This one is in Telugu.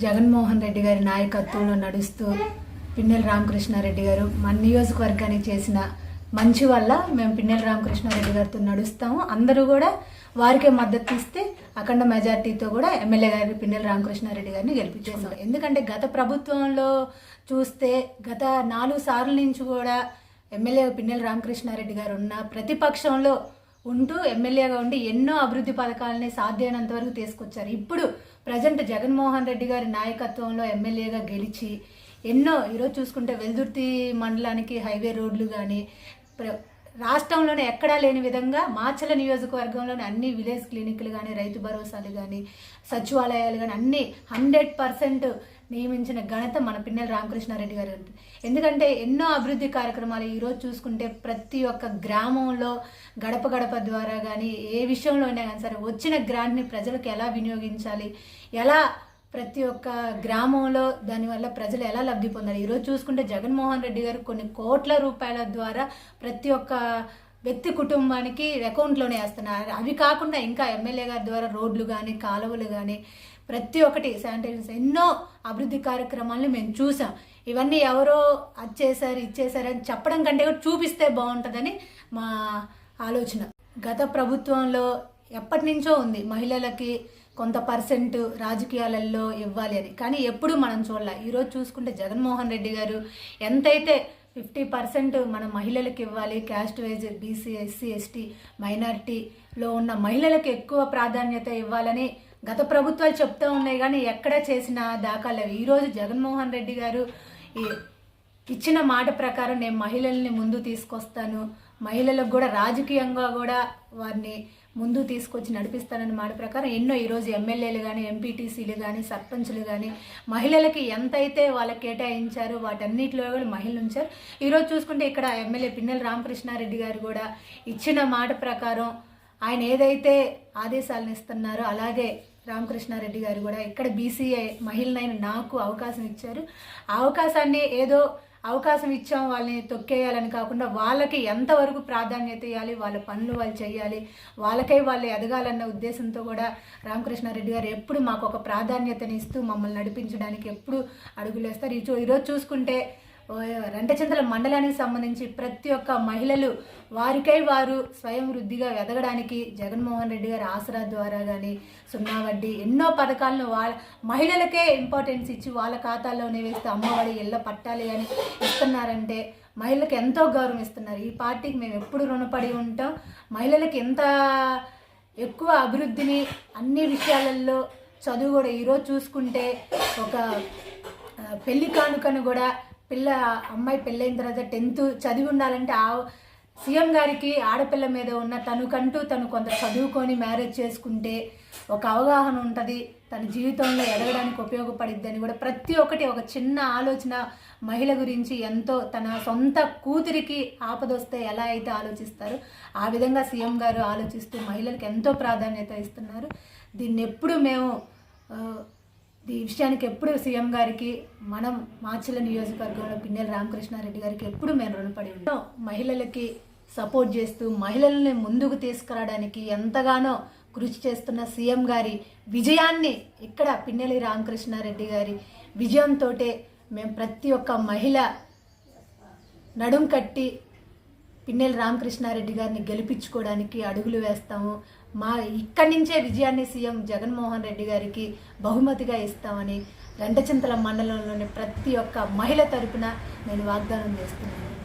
జగన్మోహన్ రెడ్డి గారి నాయకత్వంలో నడుస్తూ పిన్నెల రామకృష్ణారెడ్డి గారు మన నియోజకవర్గానికి చేసిన మంచి వల్ల మేము పిన్నెల రామకృష్ణారెడ్డి గారితో నడుస్తాము. అందరూ కూడా వారికే మద్దతు ఇస్తే అఖండ మెజార్టీతో కూడా ఎమ్మెల్యే గారి పిన్నెల రామకృష్ణారెడ్డి గారిని గెలిపించేసాం ఎందుకంటే గత ప్రభుత్వంలో చూస్తే గత నాలుగు సార్ల నుంచి కూడా ఎమ్మెల్యే పిన్నెల రామకృష్ణారెడ్డి గారు ఉన్న ప్రతిపక్షంలో ఉంటూ ఎమ్మెల్యేగా ఉండి ఎన్నో అభివృద్ధి పథకాలని సాధ్యమైనంత వరకు తీసుకొచ్చారు. ఇప్పుడు ప్రజెంట్ జగన్మోహన్ రెడ్డి గారి నాయకత్వంలో ఎమ్మెల్యేగా గెలిచి ఎన్నో ఈరోజు చూసుకుంటే వెల్దుర్తి మండలానికి హైవే రోడ్లు కానీ రాష్ట్రంలోనే ఎక్కడా లేని విధంగా మాచల నియోజకవర్గంలోని అన్ని విలేజ్ క్లినిక్లు కానీ రైతు భరోసాలు కానీ సచివాలయాలు కానీ అన్ని హండ్రెడ్ పర్సెంట్ నియమించిన ఘనత మన పిన్నెల రామకృష్ణారెడ్డి గారు ఎందుకంటే ఎన్నో అభివృద్ధి కార్యక్రమాలు ఈరోజు చూసుకుంటే ప్రతి ఒక్క గ్రామంలో గడప గడప ద్వారా కానీ ఏ విషయంలో అయినా కానీ సరే వచ్చిన గ్రాంట్ని ప్రజలకు ఎలా వినియోగించాలి ఎలా ప్రతి ఒక్క గ్రామంలో దానివల్ల ప్రజలు ఎలా లబ్ధి పొందాలి. ఈరోజు చూసుకుంటే జగన్మోహన్ రెడ్డి గారు కొన్ని కోట్ల రూపాయల ద్వారా ప్రతి ఒక్క వ్యక్తి కుటుంబానికి అకౌంట్లోనే వేస్తున్నారు. అవి కాకుండా ఇంకా ఎమ్మెల్యే గారి ద్వారా రోడ్లు కానీ కాలువలు కానీ ప్రతి ఒక్కటి శానిటైజర్స్. ఎన్నో అభివృద్ధి కార్యక్రమాలను మేము చూసాం. ఇవన్నీ ఎవరో అది చేశారు ఇచ్చేశారు అని చెప్పడం కంటే కూడా చూపిస్తే బాగుంటుందని మా ఆలోచన. గత ప్రభుత్వంలో ఎప్పటి నుంచో ఉంది మహిళలకి కొంత పర్సెంట్ రాజకీయాలలో ఇవ్వాలి అని. కానీ ఎప్పుడు మనం చూడాలి. ఈరోజు చూసుకుంటే జగన్మోహన్ రెడ్డి గారు ఎంతైతే ఫిఫ్టీ పర్సెంట్ మన మహిళలకు ఇవ్వాలి caste wise BC SC ST మైనారిటీలో ఉన్న మహిళలకు ఎక్కువ ప్రాధాన్యత ఇవ్వాలని గత ప్రభుత్వాలు చెప్తూ ఉన్నాయి కానీ ఎక్కడ చేసిన దాఖలు ఈరోజు జగన్మోహన్ రెడ్డి గారు ఇచ్చిన మాట ప్రకారం నేను మహిళల్ని ముందు తీసుకొస్తాను మహిళలకు కూడా రాజకీయంగా కూడా వారిని ముందు తీసుకొచ్చి నడిపిస్తానని మాట ప్రకారం ఎన్నో ఈరోజు ఎమ్మెల్యేలు కానీ ఎంపీటీసీలు కానీ సర్పంచులు కానీ మహిళలకి ఎంతైతే వాళ్ళకి కేటాయించారో వాటన్నిటిలో కూడా మహిళలు ఉంచారు. ఈరోజు చూసుకుంటే ఇక్కడ ఎమ్మెల్యే పిన్నెల రామకృష్ణారెడ్డి గారు కూడా ఇచ్చిన మాట ప్రకారం ఆయన ఏదైతే ఆదేశాలను ఇస్తున్నారో అలాగే రామకృష్ణారెడ్డి గారు కూడా ఇక్కడ బీసీఐ మహిళనైన నాకు అవకాశం ఇచ్చారు. ఆ అవకాశాన్ని ఏదో అవకాశం ఇచ్చాం వాళ్ళని తొక్కేయాలని కాకుండా వాళ్ళకి ఎంతవరకు ప్రాధాన్యత ఇవ్వాలి వాళ్ళ పనులు వాళ్ళు చేయాలి వాళ్ళకై వాళ్ళు ఎదగాలన్న ఉద్దేశంతో కూడా రామకృష్ణారెడ్డి గారు ఎప్పుడు మాకు ఒక ప్రాధాన్యతని ఇస్తూ మమ్మల్ని నడిపించడానికి ఎప్పుడు అడుగులేస్తారు. ఈరోజు చూసుకుంటే రెంటచింతల మండలానికి సంబంధించి ప్రతి ఒక్క మహిళలు వారికై వారు స్వయం వృద్ధిగా ఎదగడానికి జగన్మోహన్ రెడ్డి గారి ఆసరా ద్వారా కానీ సున్నా వడ్డీ ఎన్నో పథకాలను వాళ్ళ మహిళలకే ఇంపార్టెన్స్ ఇచ్చి వాళ్ళ ఖాతాల్లోనే వేస్తే అమ్మఒడి ఇళ్ళ పట్టాలి అని ఇస్తున్నారంటే మహిళలకు ఎంతో గౌరవం ఇస్తున్నారు. ఈ పార్టీకి మేము ఎప్పుడు రుణపడి ఉంటాం? మహిళలకు ఎంత ఎక్కువ అభివృద్ధిని అన్ని విషయాలలో చదువు కూడా ఈరోజు చూసుకుంటే ఒక పెళ్ళి కానుకను కూడా పిల్ల అమ్మాయి పెళ్ళైన తర్వాత టెన్త్ చదివి ఉండాలంటే ఆ సీఎం గారికి ఆడపిల్ల మీద ఉన్న తనకంటూ తను కొంత చదువుకొని మ్యారేజ్ చేసుకుంటే ఒక అవగాహన ఉంటుంది. తన జీవితంలో ఎదగడానికి ఉపయోగపడిద్దని కూడా ప్రతి ఒక్కటి ఒక చిన్న ఆలోచన మహిళ గురించి ఎంతో తన సొంత కూతురికి ఆపదొస్తే ఎలా అయితే ఆలోచిస్తారో ఆ విధంగా సీఎం గారు ఆలోచిస్తూ మహిళలకు ఎంతో ప్రాధాన్యత ఇస్తున్నారు. దీన్ని ఎప్పుడు మేము ఈ విషయానికి ఎప్పుడు సీఎం గారికి మనం మాచిల నియోజకవర్గంలో పిన్నెల రామకృష్ణారెడ్డి గారికి ఎప్పుడు మేము రుణపడి ఉంటాం. మహిళలకి సపోర్ట్ చేస్తూ మహిళల్ని ముందుకు తీసుకురావడానికి ఎంతగానో కృషి చేస్తున్న సీఎం గారి విజయాన్ని ఇక్కడ పిన్నెలి రామకృష్ణారెడ్డి గారి విజయంతో మేము ప్రతి ఒక్క మహిళ నడుం కట్టి పిన్నెల రామకృష్ణారెడ్డి గారిని గెలిపించుకోవడానికి అడుగులు వేస్తాము. మా ఇక్కడి నుంచే విజయాన్ని సీఎం జగన్మోహన్ రెడ్డి గారికి బహుమతిగా ఇస్తామని రెండచింతల మండలంలోని ప్రతి ఒక్క మహిళ తరపున నేను వాగ్దానం చేస్తున్నాను.